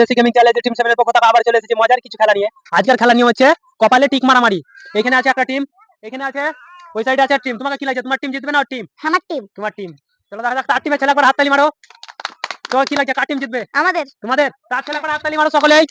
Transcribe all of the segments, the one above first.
দেশি gaming team সেভেনের পক্ষ থেকে আবার চলে এসেছি মজার কিছু খেলা নিয়ে। আজকের খেলা নিয়ে হচ্ছে কপালে টিক মারামারি। এখানে আছে একটা টিম এখানে আছে ওই সাইডে আছে টিম তোমাকে কি লাগছে? তোমার টিম জিতবে না টিম আমার টিম তোমার টিম চলো দেখা যাক তার টিমে ছেলে করে হাততালি মারো। তোমার কি লাগছে? কার টিম জিতবে? আমাদের। তোমাদের। তার ছেলে করে হাততালি মারো সকলেই।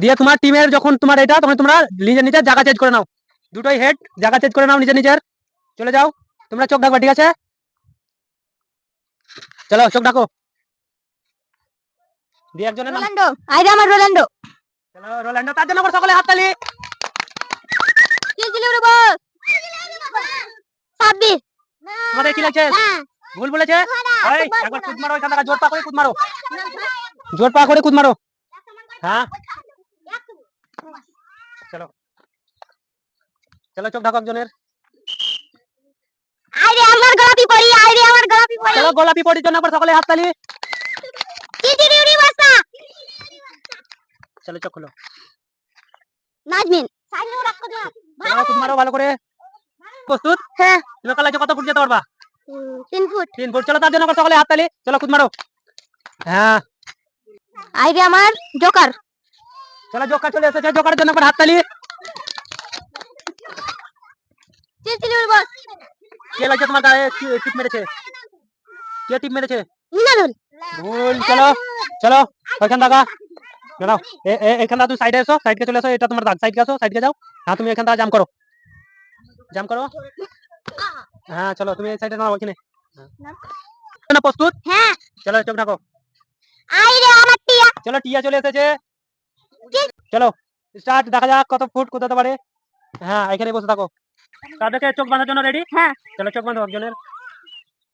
দিয়ে তোমার টিমের যখন তোমার এটা তখন তোমরা নিজের নিজের জায়গা চেঞ্জ করে নাও। দুটোই হেড জায়গা চেঞ্জ করে নাও নিজের নিজের। চলে যাও। তোমরা চোখ ডাকবা ঠিক আছে? চলো চোখ ডাকো দিয়ে একজনের নাম রোনাল্ডো আইরে আমার রোনাল্ডো চলো রোনাল্ডো তার জন্য সকলে হাততালি। কি ছিল রে বস 26 তোমাদের কি লাগছে? হ্যাঁ। ভুল বলেছে? এই, একবার একবার কুদ মারো এখান থেকে জোর পা করে কুদ মারো। জোর পা করে কুদ মারো। হ্যাঁ। চলো। চলো চোখ ঢাকো একজনের। আইরে আমার গোলাপি পরি আইরে আমার গোলাপি পরি। চলো গোলাপি পটির জন্য সকলে হাততালি কি ছিল রে বসা চলো চোখ খুলো। নাজমিন সাইডে রাখো চলো কুদ মারো ভালো করে। প্রস্তুত? হ্যাঁ। তুমি কাল কত ফুট যেতে পারবা? 3 ফুট। তিন ফুট। চলো তার জন্য সকলে হাততালি চলো কুদ মারো। হ্যাঁ। আইরে আমার জোকার। চলো জোকার চলে এসেছে। জোকারের জন্য কি ছিল রে বস। কে লাগছে তোমার গায়ে? টিপ মেরেছে। কে টিপ মেরেছে? ভুল চলো। চলো। ওইখান থাকা। দাঁড়াও এ- এ- এখান তুমি সাইডে এসো সাইডকে চলে এসো এটা তোমার দাগ সাইডকে আসো সাইডকে যাও। হ্যাঁ তুমি এখান থেকে জাম করো। জাম করো। হ্যাঁ চলো তুমি এই সাইডে নাও ওইখানে হ্যাঁ। না প্রস্তুত? হ্যাঁ। চলো চোখ ঢাকো। আইরে আমার টিয়া। চলো টিয়া চলে এসেছে। চলো স্টার্ট দেখা যাক কত ফুট কোথাতে পারে। হ্যাঁ এখানে বসে থাকো। তাদেরকে চোখ বাঁধার জন্য রেডি হ্যাঁ। চলো চোখ বাঁধো একজনের।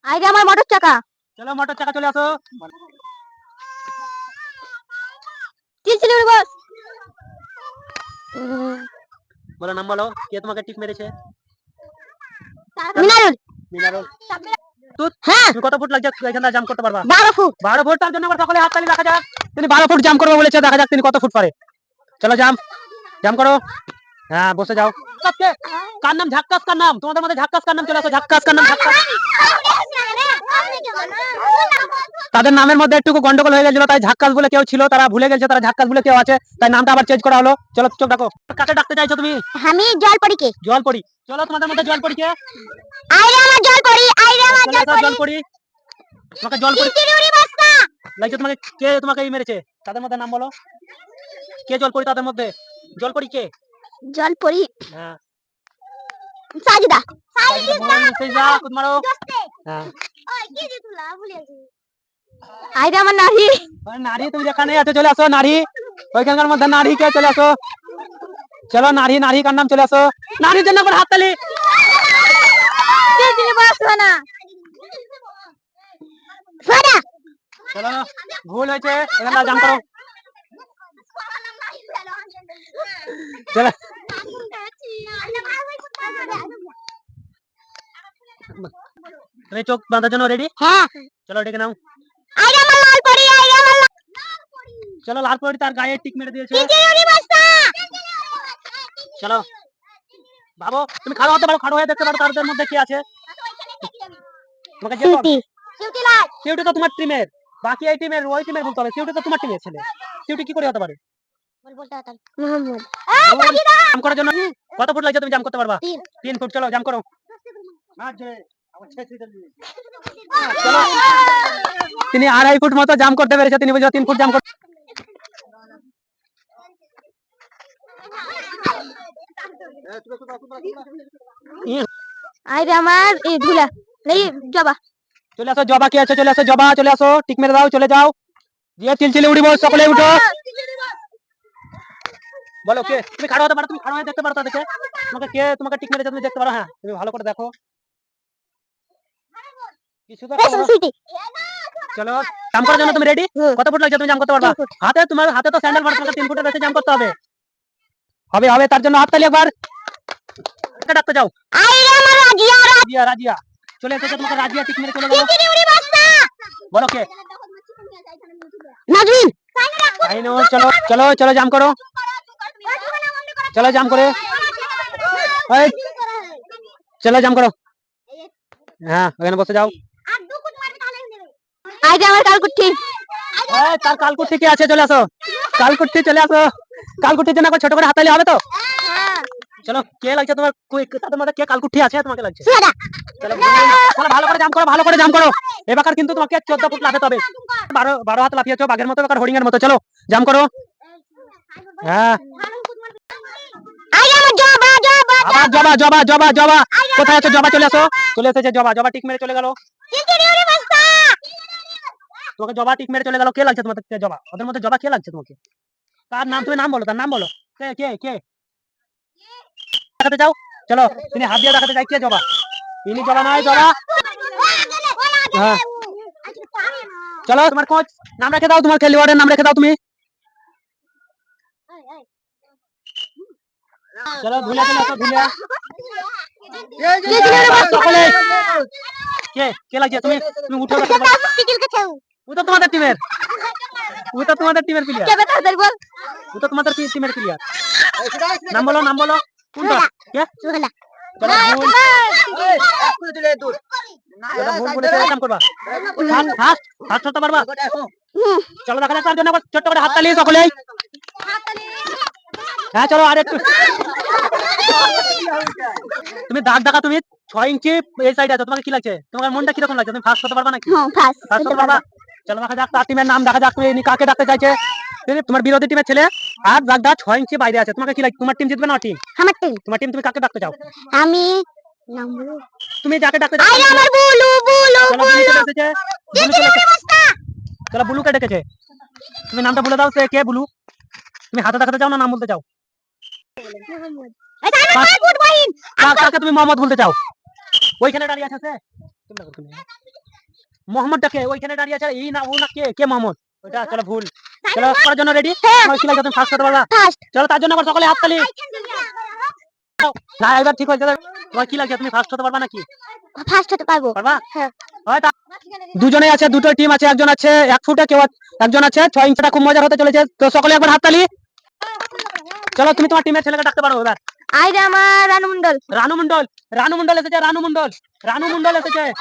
আইরে আমার মোটর চাকা। চলো মোটর চাকা চলে আসো। বস। বলো নাম বলো কে তোমাকে টিপ মেরেছে? মিনারুল। মিনারুল। হ্যাঁ। কত ফুট লাগছে? এখান করতে পারবা? 12 ফুট। বারো ফুট? তার জন্য আবার সকলে দেখা যাক। তিনি বারো ফুট জাম করবে বলেছে দেখা যাক তিনি কত ফুট পারে চলো জাম জাম করো। হ্যাঁ বসে যাও। কে? কার নাম? ঝাক্কাস কার নাম। তোমাদের মধ্যে ঝাক্কাস কার নাম চলে আসো। ঝাক্কাস কার নাম ঝাক্কাস তাদের নামের মধ্যে একটু গন্ডগোল হয়ে গেছিল তাই ঝাক্কাস বলে কেউ ছিল তারা ভুলে গেছে তারা ঝাক্কাস বলে কেউ আছে তাই নামটা আবার চেঞ্জ করা হলো। চলো চোখ ডাকো কাকে ডাকতে চাইছো তুমি? আমি জল পড়িকে জল পড়ি চলো তোমাদের মধ্যে জল পড়ি কে আইরে আমার জল পড়ি আইরে আমার চলে জল পড়ি পড়ি তোমাকে জল পড়ি কি ছিল রে বসা লাগছে তোমাকে কে তোমাকে এই মেরেছে? তাদের মধ্যে নাম বলো। কে জল পড়ি তাদের মধ্যে? জল পড়ি কে? জল পড়ি হ্যাঁ সাজিদা সেজা কুদ মারো হ্যাঁ আইরে আমার নাহি আরে নারী তুমি যেখানে আছো চলে আসো নারী ওইখানকার মধ্যে নারী কে চলে আসো চলো নারী নারী কার নাম চলে আসো নারীর জন্য করে হাততালি কি ছিল বস না সোনা চলো ভুল হয়েছে এখানটা জাম করো চলো তুমি চোখ বাঁধার জন্য রেডি হ্যাঁ চলো ডেকে নাও আইরে আমার লাল পড়ি আইরে আমার লাল চলো লাল পরি তার গায়ে টিক মেরে দিয়েছে চলো বাবু তুমি খাড়ো হতে পারো খাড়ো হয়ে দেখতে পারো তাদের মধ্যে কি আছে তোমাকে যে লাল তো তোমার টিমের বাকি এই টিমের ওই টিমের বলতে হবে সিউটি তো তোমার টিমের ছেলে সিউটি কি করে হতে পারে মোহাম্মদ। জাম করার জন্য? কত ফুট লাগছে তুমি জাম করতে পারবা? তিন। ফুট চলো জাম করো। তিনি আড়াই ফুট মতো জাম করতে পেরেছে তিনি বলছে তিন ফুট জাম করতে আমার এই ধুলা। এই জবা। চলে আসো জবা কি আছে? চলে আসো জবা চলে আসো। টিক মেরে দাও চলে যাও। দিয়ে চিলচিলে উড়িব সকলে উঠো। বলো কে? তুমি খাড়ো হতে পারো তুমি খাড়ো হয়ে দেখতে পারো তাদেরকে। তোমাকে কে তোমাকে টিক মেরেছে তুমি দেখতে পারো হ্যাঁ। তুমি ভালো করে দেখো। কিছু তো। সুইটি। চলো জাম করার জন্য তুমি রেডি কত ফুট লাগছে তুমি জাম করতে পারবা? হাতে তোমার হাতে তো স্যান্ডেল তোমাকে তিন ফুটের বেশি জাম করতে হবে। হবে হবে তার জন্য হাততালি একবার। ডাকতে যাও। রাজিয়া রাজিয়া। রাজিয়া চলে এসেছে তোমাকে রাজিয়া টিক মেরে চলে বলো কে? নাজমিন। চলো চলো চলো জাম করো। চলো জাম করে চলো জাম করো হ্যাঁ ওখানে বসে যাও আইরে আমার কালকুঠি তার কালকুটি কে আছে চলে আসো কালকুটি চলে আসো কালকুটির জন্য ছোট করে হাতালি হবে তো চলো কে লাগছে তোমার তাদের মধ্যে কে কালকুটি আছে তোমাকে লাগছে চলো ভালো করে জাম করো ভালো করে জাম করো এবার কিন্তু তোমাকে চোদ্দ ফুট লাফাতে হবে বারো বারো হাত লাফিয়েছো বাঘের মতো এবার এর মতো চলো জাম করো হ্যাঁ আবার জবা জবা জবা জবা। কোথায় আছে? জবা চলে আসো। চলে এসেছে জবা। জবা টিক মেরে চলে গেল। তোমাকে জবা টিক মেরে চলে গেল। কে লাগছে তোমাদের জবা? ওদের মধ্যে জবা কে লাগছে তোমাকে? তার নাম? তুমি নাম বলো তার নাম বলো। কে কে কে? দেখাতে যাও চলো তিনি হাত দিয়ে দেখাতে যাই কে জবা? ইনি জবা নয় জবা। হ্যাঁ। চলো তোমার কোচ নাম রেখে দাও তোমার খেলোয়াড়ের নাম রেখে দাও তুমি। চলো ধুলে চলে আসো ধুলে সকলে কে কে লাগছে তুমি তুমি উঠো দেখাতে পারো। চিচির কাছে ও তো তোমাদের টিমের ও তো তোমাদের টিমের প্লেয়ার কে তাড়াতাড়ি বল ও তো তোমাদের টিমের প্লেয়ার নাম বলো নাম বলো কোনটা কে সুহেলা চলো ভুল চলো ভুল বলে চলো কাম করবা ফার্স্ট ফার্স্ট ফার্স্ট হতে পারবা চলো দেখা যাক তার জন্য ছোট্ট করে হাত তালিয়ে সকলেই হ্যাঁ চলো আর একটু তুমি দাগ দেখা তুমি ছয় ইঞ্চি এই সাইডে আছো তোমাকে কি লাগছে? তোমার মনটা কীরকম লাগছে? তুমি ফার্স্ট হতে পারবা নাকি? ফার্স্ট হতে পারবা? চলো দেখা যাক তার টিমের নাম দেখা যাক তুমি কাকে ডাকতে চাইছে। তোমার বিরোধী টিমের ছেলে। আর দাগটা ছয় ইঞ্চি বাইরে আছে। তোমাকে কি লাগছে? তোমার টিম জিতবে না টিম আমার টিম তোমার টিম তুমি কাকে ডাকতে চাও? আমি নাম বলো। তুমি যাকে ডাকতে চাও আমার বুলু বুলু বুলু। চলো বুলুকে ডেকেছে? তুমি নামটা বলে দাও সে কে বুলু? তুমি হাতে দেখাতে চাও না নাম বলতে চাও? কাকে তুমি মোহাম্মদ বলতে চাও? ওইখানে দাঁড়িয়ে আছে সে? তুমি দেখো তুমি। মোহাম্মদটা কে? ওইখানে দাঁড়িয়ে আছে? এই না ও না কে? কে মোহাম্মদ? ওটা চলো ভুল। চলো করার জন্য রেডি তুমি ফার্স্ট করতে পারবা। চলো তার জন্য আবার সকলে না এবার ঠিক হয়েছে তোমার কি লাগছে? তুমি ফার্স্ট হতে পারবা নাকি? ফার্স্ট হতে পারব। পারবা? হ্যাঁ। হয় তা- আছে দুটো টিম আছে একজন আছে এক ফুটে কেউ একজন আছে ছয় ইঞ্চিটা খুব মজার হতে চলেছে। তো সকলে একবার হাততালি। চলো তুমি তোমার টিমের ছেলেকে ডাকতে পারো এবার। আই রে আমার রানু মন্ডল। রানু মন্ডল রানু মন্ডল এসেছে রানু মন্ডল। রানু মন্ডল এসেছে।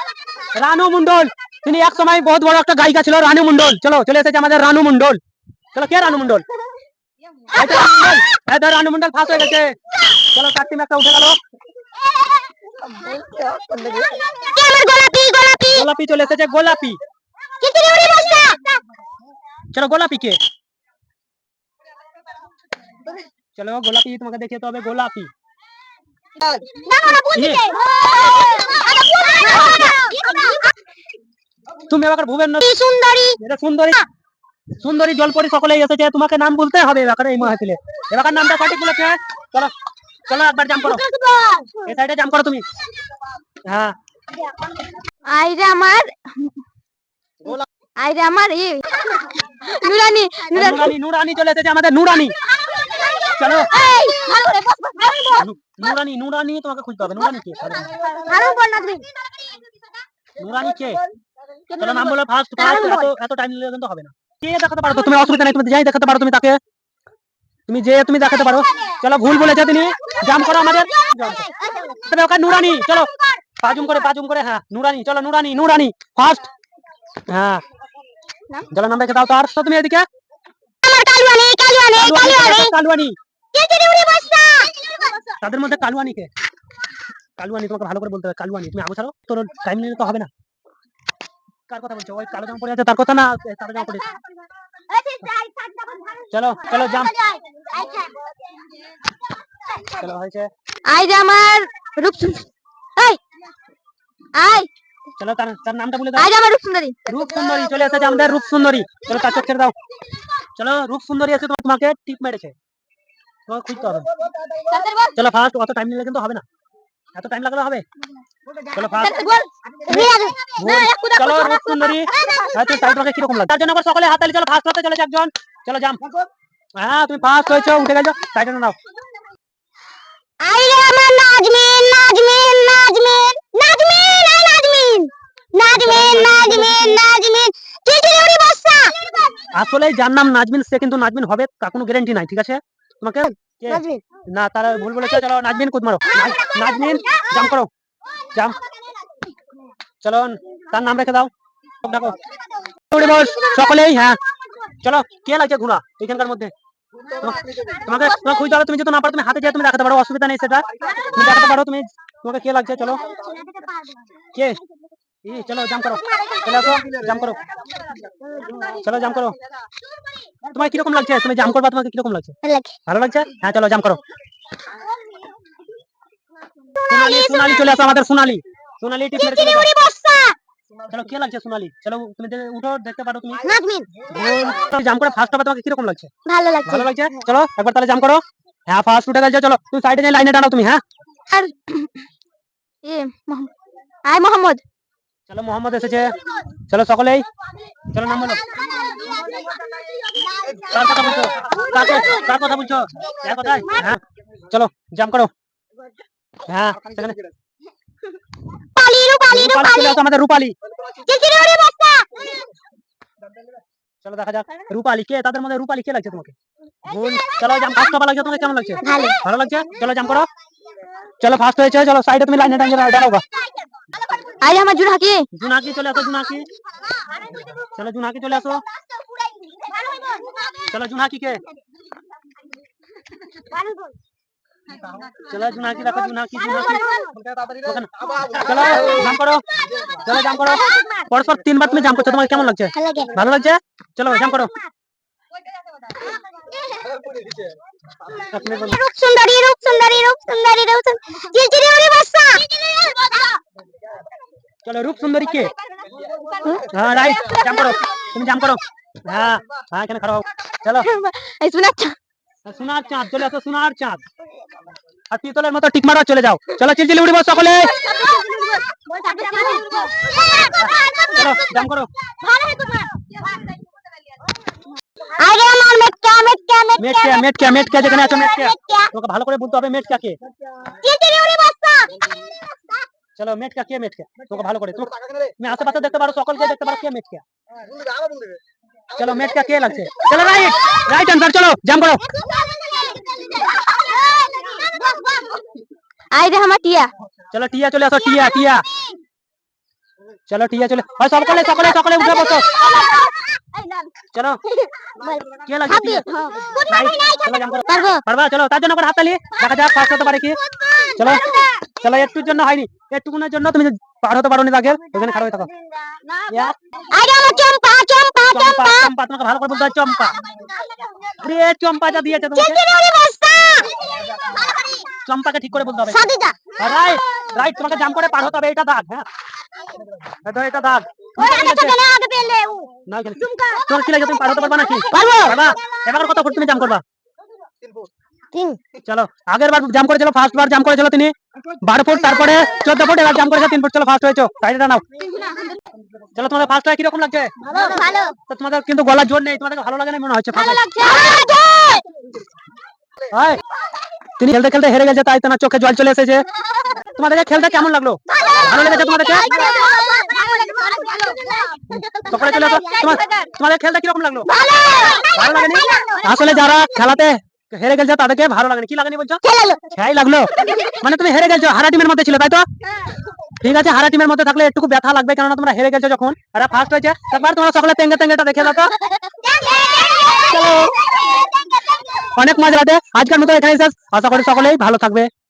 রানু মন্ডল তিনি এক সময় বহুত বড় একটা গায়িকা ছিল রানু মন্ডল। চলো চলে এসেছে আমাদের রানু মন্ডল। চলো কে রানু মন্ডল? রানু মন্ডল। ফাঁস হয়ে গেছে। চলো তার টিম একটা উঠে গেল। গোলাপি চলে এসেছে, গোলাপি। চলো গোলাপি কে? চলো গোলাপি তোমাকে দেখিয়ে হবে, গোলাপি। ইয়ে। তুমি ভুবেন সুন্দরী। সুন্দরী জলপরি সকলেই এসেছে, তোমাকে নাম বলতে হবে এবার এই মাহফিলে এবার নামটা সঠিক বলেছে, চলো। চলো একবার জাম করো। এই সাইডে জাম করো তুমি। হ্যাঁ। আই রে আমার আই রে আমার ই নুরানি নুরানি। নুরানি চলে এসেছে আমাদের নুরানি। চলো। এই ভালো রে বস বস নুরানি নুরানি তোমাকে খুঁজতে হবে। নুরানি কে? ভালো বল না তুমি। নুরানি কে? চলো নাম বলো ফার্স্ট ফার্স্ট এত এত টাইম নিলে কিন্তু হবে না। কে দেখাতে পারো তুমি অসুবিধা নেই তুমি যাই দেখাতে পারো তুমি তাকে। তুমি যে তুমি দেখাতে পারো। চলো, ভুল বলেছে তিনি। জাম করো আমাদের। তবে ওকে নুরানি, চলো। পাজুম করে পাজুম করে হ্যাঁ নুরানি, চলো, নুরানি নুরানি ফার্স্ট হ্যাঁ। চলো নাম রেখে দাও তার। তুমি এদিকে। কালুয়ানি তাদের মধ্যে কালুয়ানি কে কালুয়ানি, তোমাকে ভালো করে বলতে হবে, কালুয়ানি। তুমি ছাড়ো। তোর টাইম নিলে তো হবে না। কার কথা বলছো? ওই কালো জামা পরে আছে, তার কথা না তার জামা পরে। চলো চলো জাম চলো হয়েছে। আই আমার রূপসুন এই আই। চলো তার তার নামটা বলে দাও। আই আমার রূপসুন্দরী রূপ সুন্দরী চলে এসেছে আমাদের রূপ সুন্দরী। চলো তার চোখ ছেড়ে দাও। চলো রূপ সুন্দরী তোমার- তোমাকে টিপ মেরেছে। তোমাকে খুঁজতে হবে। চলো ফার্স্ট অত টাইম নিলে কিন্তু হবে না। এত টাইম লাগলে হবে? চলো চলো রূপ সুন্দরী। হয়তো তোমাকে কীরকম লাগে? তার জন্য আবার সকলে হাতালি চলো ফার্স্ট হতে চলেছে একজন। চলো জাম হ্যাঁ তুমি ফার্স্ট হয়েছো উঠে গেছো। নাও। আসলে যার নাম নাজমিন সে কিন্তু নাজমিন হবে তার কোনো গ্যারান্টি নাই ঠিক আছে? তোমাকে না তারা ভুল বলেছে চলো নাজমিন কুদ মারো নাজমিন জাম করো জাম চলো তার নাম রেখে দাও ডাকো সকলেই হ্যাঁ চলো কে লাগছে ঘোড়া এখানকার মধ্যে তোমাকে তোমাকে খুঁজতে হবে তুমি যদি না পারো তুমি হাতে যেয়ে তুমি দেখাতে পারো অসুবিধা নেই সেটা তুমি দেখাতে পারো তুমি তোমাকে কে লাগছে চলো কে চলো জাম করো। চলে জাম করো। চলো জাম করো। তোমার কীরকম লাগছে? তুমি জাম করবা তোমাকে কীরকম লাগছে? ভালো লাগছে? হ্যাঁ চলো জাম করো। সোনালি সোনালি চলে আসো আমাদের সোনালি। সোনালি টিপ মেরে চলে যাও। চিচিরি বস্তা চলো কে লাগছে সোনালি? চলো তুমি উঠো দেখতে পারো তুমি। তুমি জাম করে ফার্স্ট হবে তোমাকে কীরকম লাগছে? ভালো লাগছে। ভালো লাগছে? চলো একবার তাহলে জাম করো। হ্যাঁ ফার্স্ট উঠে গেছে চলো। তুমি সাইডে লাইনে টানো তুমি হ্যাঁ? আর এ মোহাম্মদ আয় মোহাম্মদ। চলো মোহাম্মদ এসেছে। চলো সকলেই। চলো নাম। বলো কার কথা বলছো? কার কথা বলছো? কথায়? হ্যাঁ। চলো জাম করো। হ্যাঁ সেখানে। রূপালি আমাদের চলো দেখা যাক। রূপালি কে? তাদের মধ্যে রূপালি কে লাগছে তোমাকে? চলো জাম ফার্স্ট লাগছে? তোমাকে কেমন লাগছে? ভালো। লাগছে? চলো জাম করো। চলো ফার্স্ট হয়েছে চলো সাইডে তুমি লাইনে টাইনে দাঁড়াও গা। আয় আমার জুড় হাকি জুনাকি চলে আসো জুনাকি। চলো জুনাকি চলে আসো। চলো জুনাকি কে চলো জুনাকি রাখো জুনাকি জুনাকি। চলো জাম করো। চলো জাম করো। পরস্পর তিনবার তুমি জাম করছ তোমার কেমন লাগছে? ভালো লাগছে? চলো জাম করো। রূপ সুন্দরী রূপ সুন্দরী রূপ সুন্দরী রূপ সুন্দরী চিচিরি উড়ি চলো রূপ সুন্দরী কে? হ্যাঁ রাইট জাম করো তুমি জাম করো। হ্যাঁ হ্যাঁ এখানে খারাপ চলো। এই শুনে আচ্ছা সোনার চাঁদ চলে আসো সোনার চাঁদ। আর পিতলের মতো টিক মারা চলে যাও। চলো চিলচিলি উড়িব সকলে। চলো জাম করো। আগে আমার মেটকা মেটকা মেটকে মেটকে মেটকে যেখানে আছো মেটকে মেটকা তোমাকে ভালো করে বলতে হবে মেটকা কে চিচিরি উড়ি বস্তা চলো মেটকা কে মেটকা তোকে ভালো করে তুমি তুমি আশেপাশে দেখতে পারো সকলকে দেখতে পারো কে মেটকা চলো মেটকা কে লাগছে চলো রাইট রাইট আনসার চলো জাম করো আই রে আমার টিয়া চলো টিয়া চলে আসো টিয়া টিয়া চলো টিয়া চলে। হয় সকলে সকলে সকলে উঠে বসো। চলো। কে লাগছে টিয়া? রাইট চলো জাম করো পারব? পারবা চলো তার জন্য করে হাততালি। দেখা যাক ফার্স্ট হতে পারে কি। চলো চলো একটুর জন্য হয়নি। একটুকুনের জন্য তুমি পার হতে পারো নি আগে। ওখানে খারাপ হয়ে থাকো। এক, আগে আমার চম্পা চম্পা চম্পা চম্পা। তোমাকে ভালো করে বলতে চম্পা। ওরে চম্পা যা দিয়েছে তোমাকে। চিচিরি উড়ি বস্তা চম্পাকে ঠিক করে বলতে হবে। রাইট তোমাকে জাম করে পার হতে হবে এটা দাগ হ্যাঁ? এটা এটা দাগ? চলে না। তোমার কি লাগছে তুমি পার হতে পারবা নাকি? পারব। পারবা? এবার কত ফুট তুমি জাম করবা। তিন। চলো আগের বার জাম করেছিল ফার্স্ট বার জাম করেছিল তিনি। বারো ফুট তারপরে চোদ্দ ফুট এবার জাম করেছে তিন ফুট চলো ফার্স্ট হয়েছো। সাইডে নাও চলো তোমাদের ফার্স্ট হয়ে কীরকম লাগছে? তো তোমাদের কিন্তু গলার জোর নেই তোমাদের ভালো লাগে না মনে হচ্ছে ভালো লাগছে। তিনি খেলতে খেলতে হেরে গেছে তাই তোমার চোখে জল চলে এসেছে। তোমাদেরকে খেলতে কেমন লাগল? ভালো লেগেছে তোমাদেরকে? সকলে চলে আসো তোমার তোমাদের খেলতে কীরকম লাগল? ভালো লাগেনি? আসলে যারা খেলাতে হেরে গেছে তাদেরকে ভালো লাগেনি। কি লাগেনি বলছো? খেয়াই লাগল? মানে তুমি হেরে গেছো হারা টিমের মধ্যে ছিল তাই তো? ঠিক আছে হারা টিমের মধ্যে থাকলে একটু ব্যথা লাগবে কেননা তোমরা হেরে গেছো যখন। আর ফার্স্ট হয়েছে। তারপর তোমরা সকলে তেঙ্গে তেঙ্গেটা দেখে দাও তো। অনেক মজা লাগে আজকের মতো এখানে শেষ। আশা করি সকলেই ভালো থাকবে।